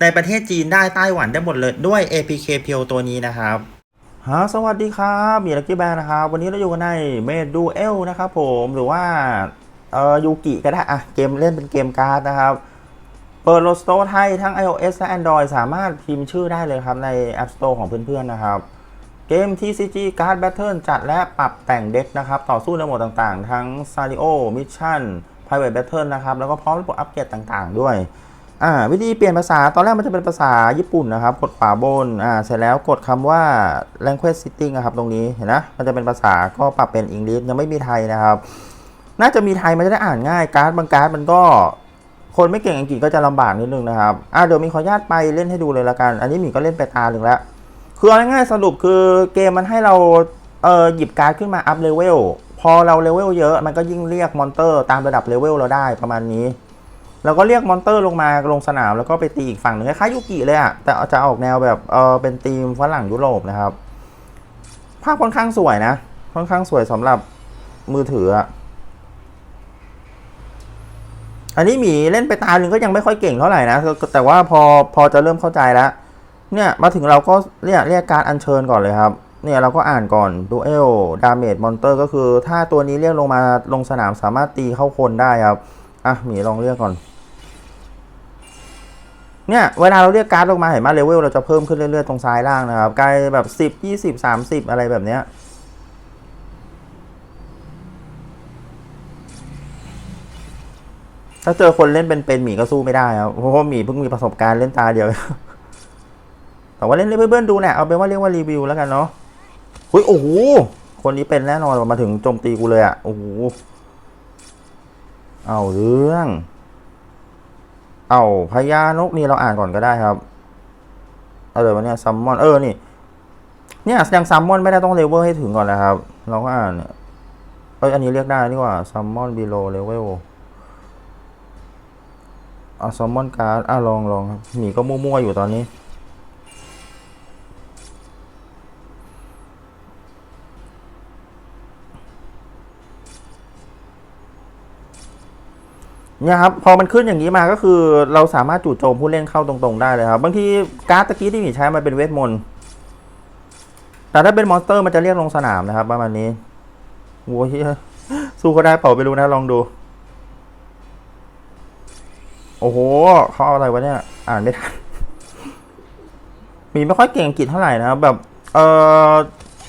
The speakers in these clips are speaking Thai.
ในประเทศจีนได้ไต้หวันได้หมดเลยด้วย APK เพียวตัวนี้นะครับฮะสวัสดีครับมีลักกี้แบนนะครับ วันนี้เราอยู่กันในเมดดูเอลนะครับผมหรือว่าเอ่อยูกิก็ได้อะเกมเล่นเป็นเกมการ์ดนะครับ เปิดโลสโตร์ไทยทั้ง iOS และ Android สามารถพิมพ์ชื่อได้เลยครับใน App Store ของเพื่อนๆนะครับเกม TCG Card Battle จัดและปรับแต่งเด็กนะครับ ต่อสู้ในโหมดต่างๆ ทั้ง Sario Mission Private Battle นะครับ แล้วก็พร้อมระบบอัปเกรดต่างๆ ด้วย อ่าวิธีเปลี่ยนภาษาตอนแรกมันจะเป็นภาษาญี่ปุ่นนะครับ กดขวาบนอ่าเสร็จแล้วกดคำว่า language setting นะครับตรงนี้เห็นนะมันจะเป็นภาษาก็ปรับเป็นอังกฤษยังไม่มีไทยนะครับ น่าจะมีไทยมันจะได้อ่านง่ายการ์ดบางการ์ดมันก็ คนไม่เก่งอังกฤษก็จะลำบากนิดนึงนะครับอ่าเดี๋ยวมีขออนุญาตไปเล่นให้ดูเลยละกัน อันนี้หมีก็เล่นไปตาหนึ่งแล้วคือเอาง่ายๆสรุปคือเกมมันให้เราเอ่อหยิบการ์ดขึ้นมาอัพเลเวลพอเราเลเวลเยอะมันก็ยิ่งเรียกมอนเตอร์ตามระดับเลเวลเราได้ประมาณนี้ แล้วก็เรียกมอนเตอร์ลงมาลงสนาม แล้วก็ไปตีอีกฝั่งหนึ่งคล้ายยูกิเลยอะแต่จะออกแนวแบบเออเป็นทีมฝรั่งยุโรปนะครับ ภาพค่อนข้างสวยนะ ค่อนข้างสวยสำหรับมือถืออะอันนี้หมีเล่นไปตาหนึ่งก็ยังไม่ค่อยเก่งเท่าไหร่นะ แต่ว่าพอพอจะเริ่มเข้าใจแล้ว เนี่ยมาถึงเราก็เรียกเรียกการอัญเชิญก่อนเลยครับ เนี่ยเราก็อ่านก่อน Duel Damage Monster ก็คือ ถ้าตัวนี้เรียกลงมาลงสนามสามารถตีเข้าคนได้ครับ อะหมีลองเรียกก่อน เนี่ยเวลาเราเรียกการ์ดลงมาเห็นไหมเลเวลเราจะเพิ่มขึ้นเรื่อยๆตรงซ้ายล่างนะครับกลายแบบสิบยี่สิบสามสิบอะไรแบบเนี้ยถ้าเจอคนเล่นเป็นๆหมีก็สู้ไม่ได้ครับเพราะว่าหมีเพิ่งมีประสบการณ์เล่นตาเดียว แต่ว่าเล่นให้เพื่อนๆดูเนี่ยเอาเป็นว่าเรียกว่ารีวิวแล้วกันเนาะเฮ้ยโอ้โหคนนี้เป็นแน่นอนมาถึงโจมตีกูเลยอะ่ะโอ้โหเอาเรื่อง เอาพญานกนี่เราอ่านก่อนก็ได้ครับ เอาเลยวันนี้ซัมมอน เออ นี่ เนี่ยยังซัมมอนไม่ได้ต้องเลเวลให้ถึงก่อนนะครับ เราก็อ่านเนี่ยเอ้ย อันนี้เรียกได้นี่ว่าซัมมอนบีโลเลเวลอะซัมมอนการ์ดอะลองลองครับหมีก็มั่วๆอยู่ตอนนี้ นี่ยครับพอมันขึ้นอย่างนี้มาก็คือเราสามารถจู่โจมผู้เล่นเข้าตรงๆได้เลยครับ บางทีการ์ดตะกี้ที่หมีใช้มันเป็นเวทมนต์แต่ถ้าเป็นมอนสเตอร์มันจะเรียกลงสนามนะครับ ประมาณนี้โว้ยสู้เขาได้เป่าไปรู้นะลองดู โอ้โหเขาเอาอะไรวะเนี่ย อ่านไม่ทันมีไม่ค่อยเก่งอังกฤษเท่าไหร่นะครับ แบบ เออ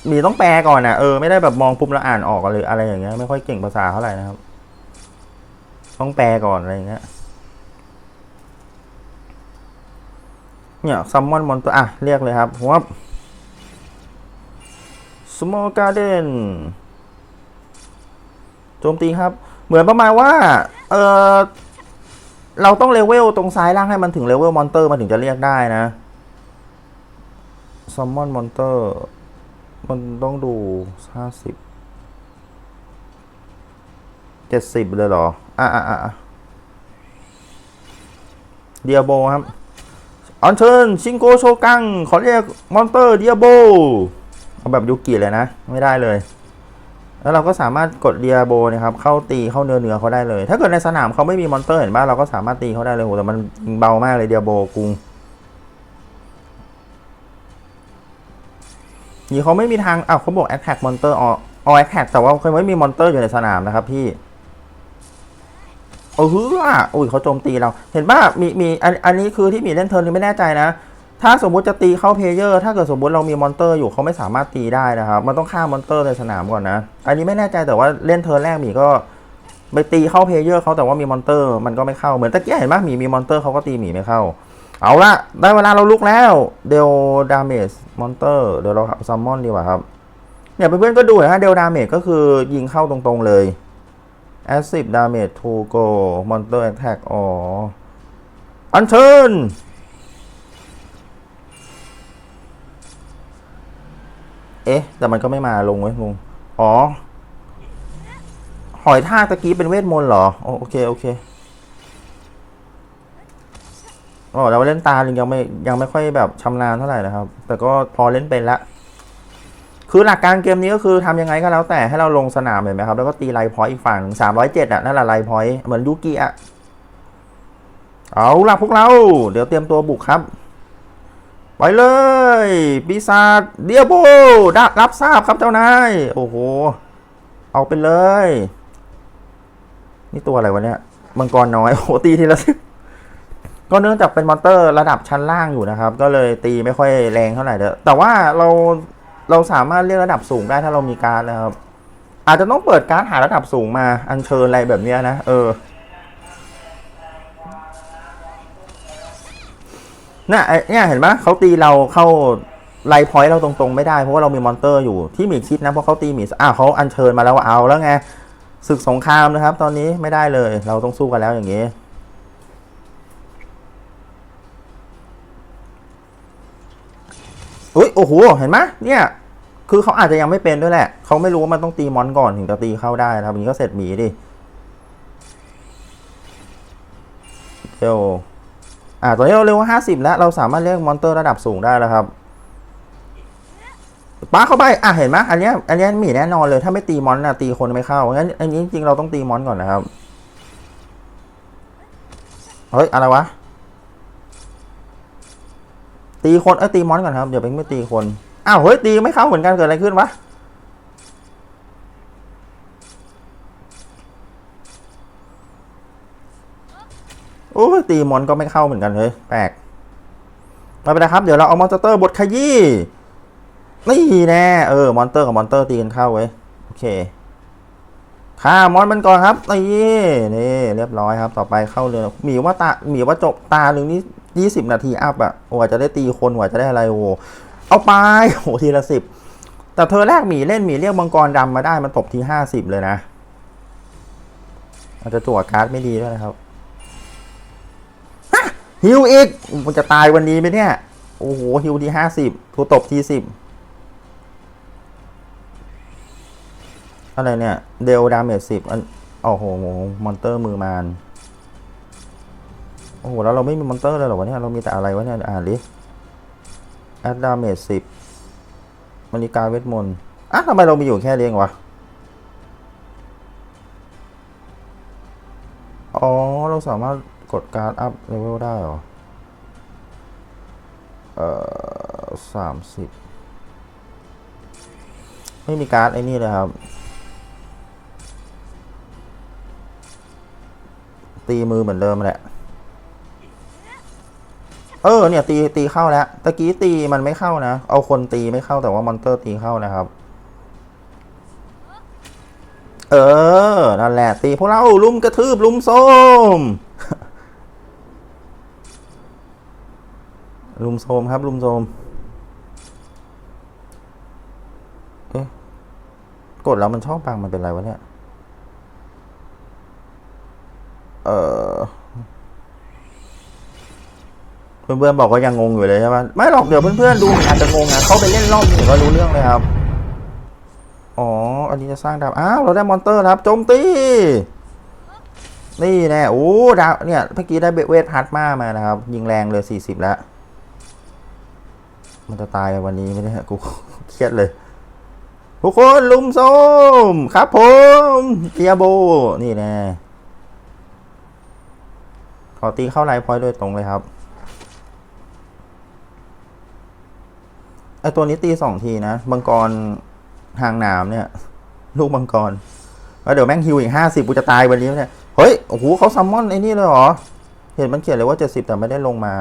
มีต้องแปลก่อนนะเออไม่ได้แบบมองปุ๊บแล้วอ่านออกอะไรอะไรอย่างเงี้ยไม่ค่อยเก่งภาษาเท่าไหร่นะครับ ต้องแปลก่อนอะไรอย่างเงี้ยเนี่ยซัมมอนมอนตัวอะ เรียกเลยครับว่า small garden โจมตีครับ เหมือนประมาณว่า เออเราต้องเลเวลตรงซ้ายล่างให้มันถึงเลเวลมอนเตอร์มันถึงจะเรียกได้นะซัมมอนมอนเตอร์มันต้องดูห้าสิบเจ็ดสิบเลยเหรอ อะอะอะเดียโบครับ อันเชิญชิงโกโชกัง ขอเรียกมอนเตอร์เดียโบ เอาแบบยุกิเลยนะ ไม่ได้เลย แล้วเราก็สามารถกดเดียโบนะครับ เข้าตีเข้าเนื้อเนื้อเขาได้เลย ถ้าเกิดในสนามเขาไม่มีมอนเตอร์เห็นป่ะเราก็สามารถตีเขาได้เลยโหแต่มันเบามากเลยเดียโบกุงนี่เขาไม่มีทางอ้าวเขาบอกแอคแท็กมอนเตอร์ออแอคแท็กแต่ว่าเขาไม่มีมอนเตอร์อยู่ในสนามนะครับพี่ เออฮืออุ้ยเขาโจมตีเรา เห็นป่ะมีมีอันอันนี้คือที่มีเล่นเทิร์นไม่แน่ใจนะ ถ้าสมมุติจะตีเข้าเพลเยอร์ ถ้าเกิดสมมุติเรามีมอนเตอร์อยู่เขาไม่สามารถตีได้นะครับ มันต้องฆ่ามอนเตอร์ในสนามก่อนนะ อันนี้ไม่แน่ใจแต่ว่าเล่นเทิร์นแรกมีก็ไปตีเข้าเพลเยอร์เขาแต่ว่ามีมอนเตอร์ มันก็ไม่เข้าเหมือนตะกี้เห็นป่ะมีมีมอนเตอร์เขาก็ตีหมีไม่เข้า เอาละได้เวลาเราลุกแล้วเดลดาเมจมอนเตอร์เดี๋ยวเราซัมมอนดีกว่าครับเนี่ยเพื่อนๆก็ดูนะเดลดาเมจก็คือยิงเข้าตรงๆเลย Acid Damage to Go Monster Attack อ๋อันเชิญเอ๊ะ แต่มันก็ไม่มาลงเว้ยงงอ๋อ หอยทากตะกี้เป็นเวทมนต์เหรอ โอเค โอเคอ๋อเราเล่นตายังไม่ยังไม่ค่อยแบบชำนาญเท่าไหร่นะครับ แต่ก็พอเล่นเป็นละ คือหลักการเกมนี้ก็คือทำยังไงก็แล้วแต่ให้เราลงสนามเห็นไหมครับ แล้วก็ตีไลน์พอยต์อีกฝั่งสามร้อยเจ็ดอะ นั่นแหละไลน์พอยต์เหมือนยูกิอะ เอาล่ะพวกเรา เดี๋ยวเตรียมตัวบุกครับ ไปเลย ปีศาจเดียโบได้รับทราบครับเจ้านาย โอ้โห เอาไปเลย นี่ตัวอะไรวะเนี่ย มังกรน้อย โอ้โห ตีทีละสิบก็เนื่องจากเป็นมอนเตอร์ระดับชั้นล่างอยู่นะครับ ก็เลยตีไม่ค่อยแรงเท่าไหร่เด้อแต่ว่าเรา เราสามารถเรียกระดับสูงได้ถ้าเรามีการดนะครับ อาจจะต้องเปิดการดหาระดับสูงมาอัญเชิญอะไรแบบนี้นะ เออน่ะเนี่ยเห็นไหมเขาตีเราเข้าไลพอยต์เราตรงๆไม่ได้เพราะว่าเรามีมอนเตอร์อยู่ที่หมีคิดนะเพราะเขาตีหมีอ้าเขาอัญเชิญมาแล้วเอาแล้วไงศึกสงครามนะครับ ตอนนี้ไม่ได้เลย เราต้องสู้กันแล้วอย่างนี้ อุ้ยโอ้โหเห็นไหมเนี่ย คือเขาอาจจะยังไม่เป็นด้วยแหละเขาไม่รู้ว่ามันต้องตีมอนก่อนถึงจะตีเข้าได้นะครับอย่างนี้ก็เสร็จหมีดิเร็วอ่าตอนนี้เราเร็วห้าสิบแล้ว เราสามารถเรียกมอนเตอร์ระดับสูงได้แล้วครับป้าเข้าไป อะเห็นไหมอันนี้อันนี้ยมีแน่นอนเลย ถ้าไม่ตีมอนนะตีคนไม่เข้า งั้นอันนี้จริงเราต้องตีมอนก่อนนะครับ เฮ้ย อะไรวะ ตีคนเอ้ยตีมอนก่อนครับเดี๋ยวเป็นไม่ตีคนอ้าวเฮ้ยตีไม่เข้าเหมือนกันเกิดอะไรขึ้นวะโอ้ตีมอนก็ไม่เข้าเหมือนกันเลยแปลกไม่เป็นไรครับเดี๋ยวเราเอามอนสเตอร์บทขยี้นี่แน่เออมอนเตอร์กับมอนเตอร์ตีกันเข้าเว้ยโอเคฆ่ามอนมันก่อนครับนี่นี่เรียบร้อยครับ ต่อไปเข้าเรือหมีว่าตาหมีว่าจบตาหนึ่งนี่ ยี่สิบนาทีอัพอะกว่าจะได้ตีคนกว่าจะได้อะไรโอ้โหเอาไปโอ้โหทีละสิบแต่เธอแรกหมีเล่นหมีเรียกมังกรดำมาได้มันตบทีห้าสิบเลยนะอาจจะจั่วการ์ดไม่ดีด้วยนะครับฮิวอีกมันจะตายวันนี้ไหมเนี่ย โอ้โหฮิวที่ห้าสิบถูตบที่สิบอะไรเนี่ย เดลดาเมจสิบอันโอ้โหมอนเตอร์มือมาน โอ้โหแล้วเราไม่มีมอนเตอร์เลยเหรอวะเนี่ยเรามีแต่อะไรวะเนี่ยอ่านดิแอดดาเมจสิบมณิกาเวทมนต์อะทำไมเรามีอยู่แค่เลี้ยงวะอ๋อ เราสามารถกดการ์ดอัพเลเวลได้เหรอ เอ่อสามสิบไม่มีการ์ดไอ้นี่เลยครับ ตีมือเหมือนเดิมแหละ เออเนี่ยตีตีเข้าแล้วตะกี้ตีมันไม่เข้านะ เอาคนตีไม่เข้าแต่ว่ามอนเตอร์ตีเข้านะครับ เออ นั่นแหละ ตีพวกเราลุมกระทืบลุมโซมลุมโซมครับ ลุมโซมเอ๊ะกดแล้วมันชอบปังมันเป็นไรวะเนี่ย เออ เพื่อนๆบอกว่ายังงงอยู่เลยใช่ไหมไม่หรอกเดี๋ยวเพื่อนๆดูอาจจะงงนะเขาไปเล่นรอบนี้ก็รู้เรื่องเลยครับ อ๋อ อันนี้จะสร้างดาวอ้าวเราได้มอนเตอร์ครับโจมตีนี่แน่โอ้ดาวเนี่ยเมื่อกี้ได้เวทพาร์ตมามานะครับ ยิงแรงเลยสี่สิบแล้ว มันจะตายวันนี้ไม่ได้กูเครียดเลยทุกคนลุมโซมครับผมเทียโบ นี่แน่ขอตีเข้าไลน์พอยต์โดยตรงเลยครับ ไอตัวนี้ตีสองทีนะมังกรทางหนามเนี่ย ลูกมังกรแล้วเดี๋ยวแม่งฮิวอีกห้าสิบกูจะตายวันนี้เนี่ยเฮ้ยโอ้โหเขาซัมมอนไอ้นี่เลยเหรอ เห็นมันเขียนเลยว่าเจ็ดสิบแต่ไม่ได้ลงมา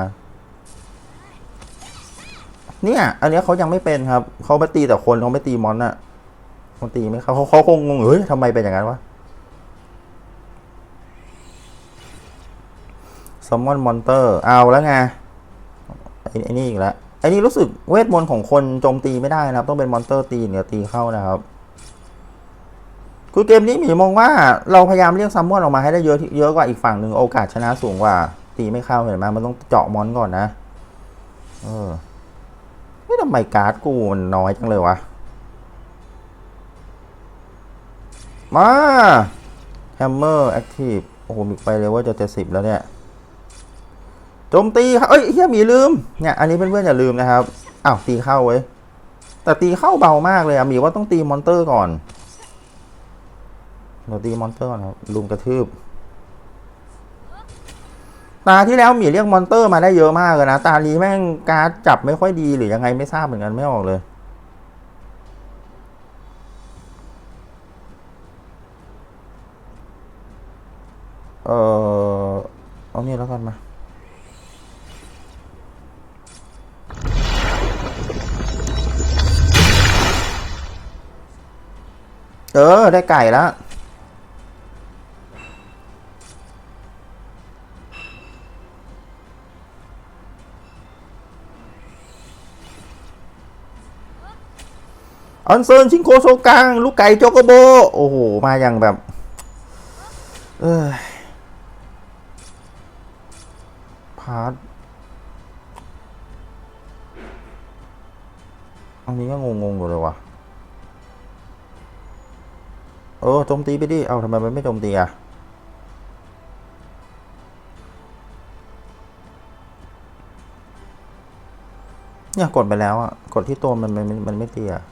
เนี่ย อันนี้เขายังไม่เป็นครับเขาไปตีแต่คนเขาไม่ตีมอนอะเขาตีไหมเขาเขาเขาคงงงเฮ้ยทำไมเป็นอย่างนั้นวะซัมมอนมอนเตอร์เอาแล้วไงไอ้นี่อีกแล้ว ไอ้นี่รู้สึกเวทมนต์ของคนโจมตีไม่ได้นะครับ ต้องเป็นมอนสเตอร์ตีเหนือตีเข้านะครับ คือเกมนี้หมีมองว่าเราพยายามเรียกซัมมอนออกมาให้ได้เยอะเยอะกว่าอีกฝั่งหนึ่งโอกาสชนะสูงกว่า ตีไม่เข้าเห็นไหมมันต้องเจาะมอนก่อนนะ เออไม่ทำไมการ์ดกูมันน้อยจังเลยวะมาแฮมเมอร์แอคทีฟโอ้โหมีไปเลยว่าจะเจ็ดสิบแล้วเนี่ย โจมตีครับเอ้ยเฮียมีลืมเนี่ยอันนี้เพื่อนๆอย่าลืมนะครับอ้าวตีเข้าไว้ยแต่ตีเข้าเบามากเลยอะมีว่าต้องตีมอนเตอร์ก่อนเราตีมอนเตอร์ก่อนครับลุมกระทืบตาที่แล้วหมีเรียกมอนเตอร์มาได้เยอะมากเลยนะ ตานี้แม่งการจับไม่ค่อยดีหรือยังไงไม่ทราบเหมือนกันไม่ออกเลย เออเอานี่แล้วกันมา เออ ได้ไก่แล้ว อันเซินชิงโคโซกัง ลูกไก่โจโกโบ โอ้โห มาอย่างแบบ เออพาร์ทอันนี้ก็งงๆอยู่เลยว่ะ เออโจมตีไปดิ เอาทำไมมันไม่โจมตีอะ เนี่ยกดไปแล้วอะ กดที่ตัวมันมันมันมันไม่ตีอะ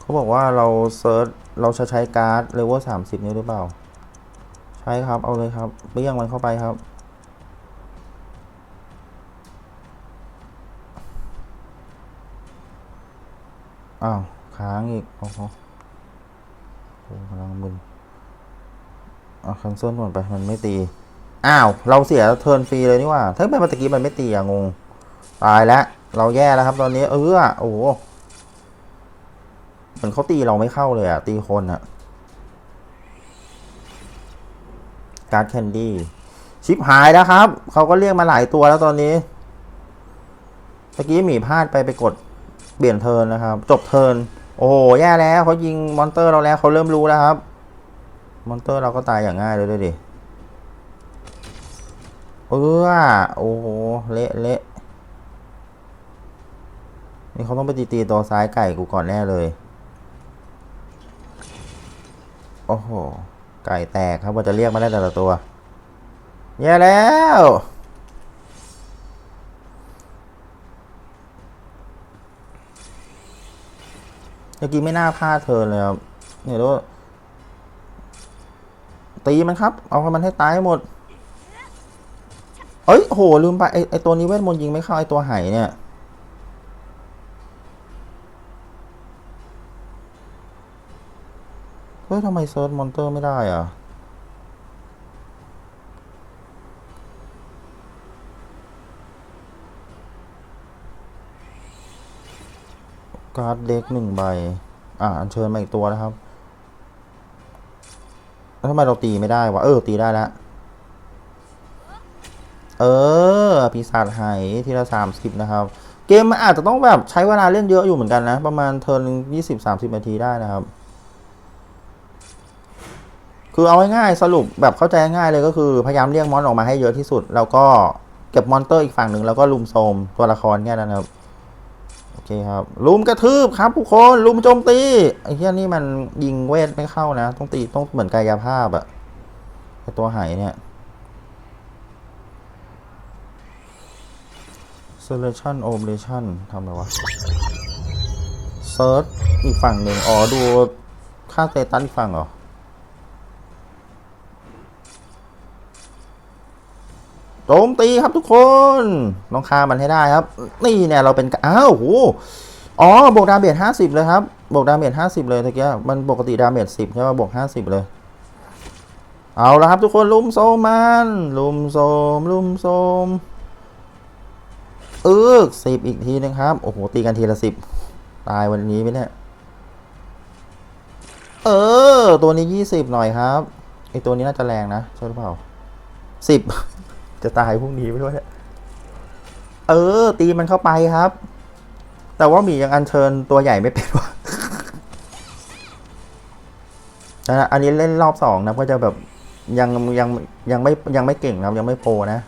เขาบอกว่าเราเซิร์ชเราจะใช้การ์ดเลเวลสามสิบนี้หรือเปล่า ใช่ครับ เอาเลยครับเบี้ยงมันเข้าไปครับอ้าวค้างอีกโอ้โห โอ้กำลังมึนเอาคันเซิลก่อนไปมันไม่ตี อ้าว เราเสียเทิร์นฟรีเลยนี่ว่าถ้าเป็นเมื่อกี้มันไม่ตีอะงง ตายแล้ว เราแย่แล้วครับ ตอนนี้ เออโอ้โหเหมือนเขาตีเราไม่เข้าเลยอะตีคนอะการ์ดแคนดี้ชิปหายแล้วครับ เขาก็เรียกมาหลายตัวแล้วตอนนี้เมื่อกี้หมีพลาดไปไปกดเปลี่ยนเทิร์นนะครับ จบเทิร์น โอ้โหแย่แล้วเขายิงมอนเตอร์เราแล้วเขาเริ่มรู้แล้วครับ มอนเตอร์เราก็ตายอย่างง่ายเลยด้วยดิเออโอ้โหเละเละนี่เขาต้องไปตีตีตัวซ้ายไก่กูก่อนแน่เลย โอ้โห ไก่แตกครับว่าจะเรียกมาได้แต่ละตัว แย่แล้ว เมื่อกี้ไม่น่าพลาดเธอเลยครับเนี่ยดูตีมันครับ เอาให้มันให้ตายให้หมด เอ้ยโหลืมไปไอไอตัวนี้เวทมนต์ยิงไม่เข้าไอตัวไหเนี่ยเฮ้ยทำไมเซิร์ชมอนเตอร์ไม่ได้อะ การ์ดเด็กหนึ่งใบ อ่าอัญเชิญมาอีกตัวนะครับแล้วทำไมเราตีไม่ได้วะ เออ ตีได้แล้ว เออ ปีศาจไหายทีละสามสิบนะครับ เกมมันอาจจะต้องแบบใช้เวลาเล่นเยอะอยู่เหมือนกันนะ ประมาณเทิร์นยี่สิบสามสิบนาทีได้นะครับ คือเอาง่ายๆสรุปแบบเข้าใจง่ายเลยก็คือพยายามเรียกมอนออกมาให้เยอะที่สุด แล้วก็เก็บมอนเตอร์อีกฝั่งหนึ่งแล้วก็ลุมโซมตัวละครแค่นั้นครับ โอเคครับลุมกระทืบครับทุกคนลุมโจมตีไอ้เหี้ยนี่มันยิงเวทไม่เข้านะ ต้องตีต้องเหมือนกายภาพอะไอตัวหายเนี่ย selection operation ทำอะไรวะ search อีกฝั่งหนึ่งอ๋อ ดูค่าสเตตัสอีกฝั่งเหรอ โจมตีครับทุกคนต้องฆ่ามันให้ได้ครับ นี่เนี่ยเราเป็นอ้าวโหอ๋อบวกดาเมจห้าสิบเลยครับบวกดาเมจห้าสิบเลยตะกียมันปกติดาเมจสิบใช่ไหมบวกห้าสิบเลยเอาละครับทุกคนลุมโซมมันลุมโซมลุมโซมเออสิบอีกทีนึงครับ โอ้โห ตีกันทีละสิบตายวันนี้ไหมเนี่ยเออ ตัวนี้ยี่สิบหน่อยครับไอตัวนี้น่าจะแรงนะใช่หรือเปล่าสิบ จะตายพรุ่งนี้ไม่รู้เนี่ยเออ ตีมันเข้าไปครับ แต่ว่าหมียังอันเชิญตัวใหญ่ไม่เป็นวะนะอันนี้เล่นรอบสองนะก็จะแบบยังยังยังไม่ยังไม่เก่งนะยังไม่โปรนะ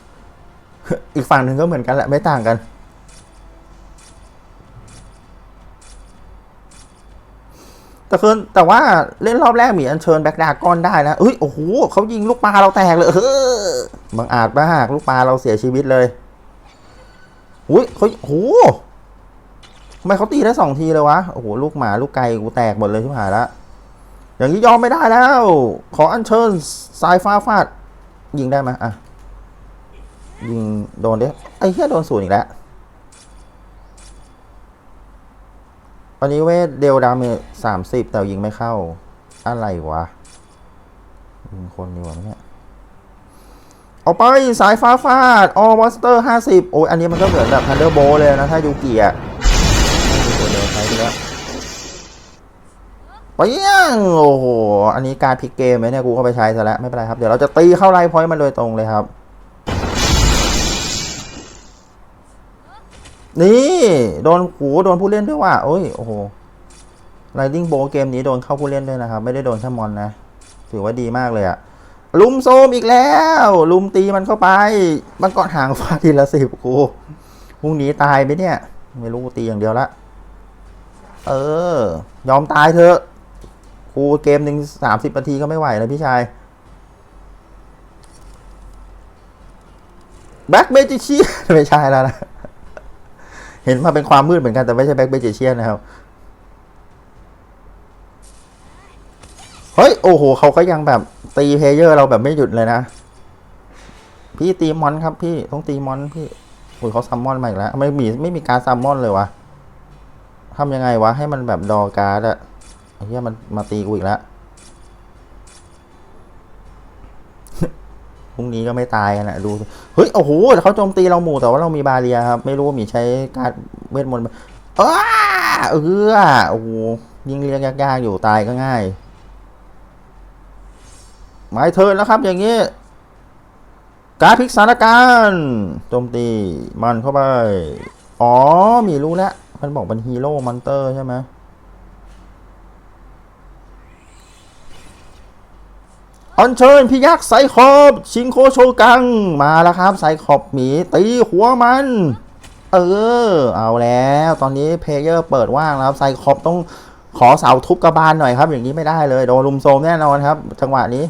อีกฝั่งหนึ่งก็เหมือนกันแหละไม่ต่างกัน แต่คือแต่ว่าเล่นรอบแรกหมีอัญเชิญแบ็กดากอนได้นะเอ้ยโอ้โหเขายิงลูกปลาเราแตกเลยเออบังอาจมากลูกปลาเราเสียชีวิตเลยอุ้ยเขาโอ้โหทำไมเขาตีได้สองทีเลยวะโอ้โหลูกหมาลูกไก่กูแตกหมดเลยที่หายละอย่างนี้ยอมไม่ได้แล้ว ขออัญเชิญสายฟ้าฟาด ยิงได้ไหมอะ ยิงโดนเด้ไอ้เหี้ยโดนศูนย์อีกแล้ว ตอนนี้เวทเดลดาเมจสามสิบแต่ยิงไม่เข้า อะไรวะยิงคนดีกว่าเนี่ย เอาไปสายฟ้าฟาดออมอนสเตอร์ห้าสิบโอ้ยอันนี้มันก็เหมือนแบบทันเดอร์โบเลยนะ ถ้ายูกิอะตัวเดียวใช้ไปแล้วปยังโอ้โห อันนี้การพลิกเกมไหมเนี่ย กูเข้าไปใช้ซะแล้ว ไม่เป็นไรครับ เดี๋ยวเราจะตีเข้าไลฟ์พอยต์มันโดยตรงเลยครับ นี่โดนหูโดนผู้เล่นด้วยว่ะโอ้ยโอ้โหไลดิ้งโบเกมนี้โดนเข้าผู้เล่นด้วยนะครับ ไม่ได้โดนแค่มอนนะ ถือว่าดีมากเลยอะลุมโซมอีกแล้ว ลุมตีมันเข้าไป มันเกาะหางฟาทีละสิบกูพรุ่งนี้ตายไหมเนี่ย ไม่รู้ตีอย่างเดียวละ เออ ยอมตายเถอะกูเกมหนึ่งสามสิบนาทีก็ไม่ไหวแล้วพี่ชายแบ็กเมจิชีไม่ใช่แล้วนะ เห็นมาเป็นความมืดเหมือนกันแต่ไม่ใช่แบ็กเมจิเชียนนะครับ เฮ้ย โอ้โหเขาก็ยังแบบตีเพเยอร์เราแบบไม่หยุดเลยนะ พี่ตีมอนครับพี่ต้องตีมอนพี่โอ้ยเขาซัมมอนมาอีกแล้ว ไม่มีไม่มีการซัมมอนเลยวะทำยังไงวะให้มันแบบดอการ์ดอะเหี้ยมันมาตีกูอีกแล้ว พรุ่งนี้ก็ไม่ตายกันะดู เฮ้ย โอ้โหเขาโจมตีเราหมู่แต่ว่าเรามีบาเรียครับ ไม่รู้ว่ามีใช้การเวทมนต์เออเออโอ้โหยิงเรียงยากๆอยู่ตายก็ง่ายหมายเทินแล้วครับ อย่างนี้ การพลิกสถานการณ์โจมตีมันเข้าไป อ๋อ มีรู้แล้ว มันบอกเป็นฮีโร่มอนเตอร์ใช่ไหม อัญเชิญพี่ยักษ์ไซคอบชิงโคโชกัง มาแล้วครับไซคอบหมีตีหัวมัน เออ เอาแล้วตอนนี้เพลเยอร์เปิดว่างแล้วครับไซคอบต้องขอเสาทุบกระบาลหน่อยครับ อย่างนี้ไม่ได้เลยโดนลุมโซมแน่นอนครับ จังหวะนี้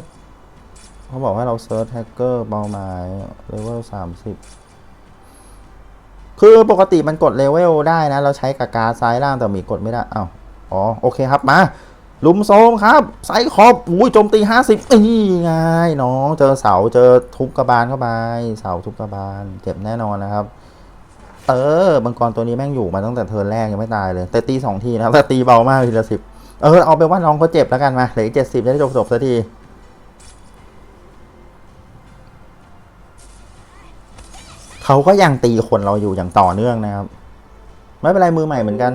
เขาบอกให้เราเซิร์ชแฮกเกอร์เป้าหมายเลเวลสามสิบคือปกติมันกดเลเวลได้นะ เราใช้กับการซ้ายล่างแต่หมีกดไม่ได้อ้าวอ๋อ โอเคครับมา ลุมโซมครับไซคอบอุ้ยโจมตีห้าสิบนี่ไงน้องเจอเสาเจอทุบกระบาลเข้าไปเสาทุบกระบาลเจ็บแน่นอนนะครับ เออบังกรตัวนี้แม่งอยู่มาตั้งแต่เทิร์นแรกยังไม่ตายเลย แต่ตีสองทีนะครับแต่ตีเบามากทีละสิบเออเอาไปนว่าน้องเขาเจ็บแล้วกันมาเหลือเจ็ดสิบจะได้จบจบสักทีเขาก็ยังตีคนเราอยู่อย่างต่อเนื่องนะครับ ไม่เป็นไรมือใหม่เหมือนกัน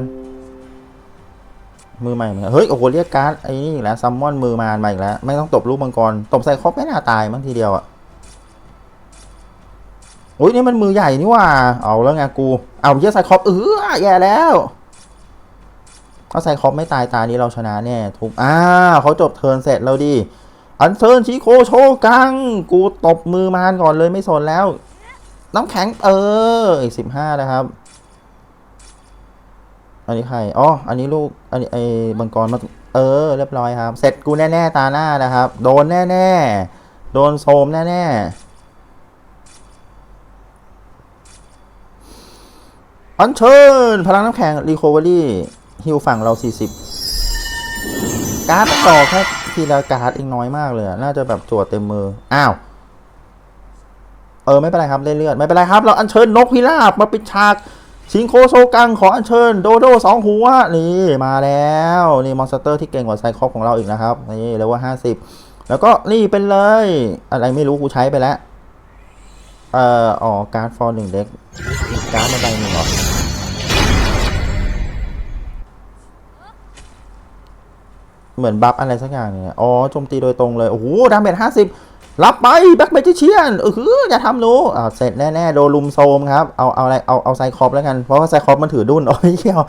มือใหม่เหมือนกันเฮ้ยโอ้โหเรียกการ์ดไอ้นี่อีกแล้วซัมมอนมือมามาอีกแล้วไม่ต้องตบลูกมังกรตบใส่ครบไม่น่าตายมั้งทีเดียวอะโอ้ยนี่มันมือใหญ่นี่ว่า เอาแล้วไงกู เอาเยอะใส่ครบเออแย่แล้วถ้าใส่ครบไม่ตายตานี้เราชนะแน่ทุกอ้าวเขาจบเทิร์นเสร็จแล้วดิอันเทิร์นชิโคโชกัง กูตบมือมารก่อนเลยไม่สนแล้ว น้ำแข็งเอออีกสิบห้านะครับ อันนี้ใคร อ๋อ อันนี้ลูก อันนี้ไอ้บังกรมา เออ เรียบร้อยครับ เสร็จกูแน่ๆตาหน้านะครับ โดนแน่ๆ โดนโซมแน่ๆ อันเชิญ พลังน้ำแข็งรีโคเวอรี่ฮิวฝั่งเรา 40 การ์ดต่อแค่ทีละการ์ดเองน้อยมากเลย น่าจะแบบจวดเต็มมือ อ้าว เออ ไม่เป็นไรครับเล่นเลือดไม่เป็นไรครับ เราอัญเชิญนกพิราบมาปิดฉาก ชิงโคโซกังขออัญเชิญโดโดสองหัวนี่มาแล้วนี่มอนสเตอร์ที่เก่งกว่าไซคอปของเราอีกนะครับนี่เรียกว่าห้าสิบแล้วก็นี่เป็นเลย อะไรไม่รู้กูใช้ไปแล้ว เอ่ออ๋อการ์ดฟอร์หนึ่งเด็กการ์ดมาใบหนึ่งเหรอเหมือนบัฟอะไรสักอย่างเนี่ยอ๋อโจมตีโดยตรงเลย โอ้โหดาเมจห้าสิบ รับไปแบ็คเมจิเชียนเออคือย่าทำหนูอ่าเสร็จแน่ๆโดนลุมโซมครับ เอาเอาอะไรเอาเอาไซคอปแล้วกัน เพราะว่าไซคอปมันถือดุนโอ้ยเขี้ยว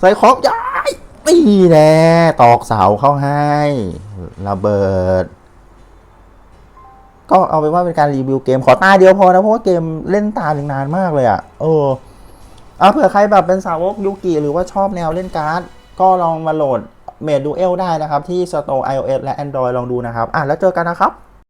ไซคอปย้ายนี่แน่ตอกเสาเข้าให้ระเบิด ก็เอาไปว่าเป็นการรีวิวเกมขอตาเดียวพอนะเพราะว่าเกมเล่นตาหนึ่งนานมากเลยอะ่ะเออเอาเผื่อใครแบบเป็นสาวกยูกิหรือว่าชอบแนวเล่นการ์ด ก็ลองมาโหลดเมดดูเอลได้นะครับ ที่ Store iOS และ Android ลองดูนะครับ อะแล้วเจอกันนะครับ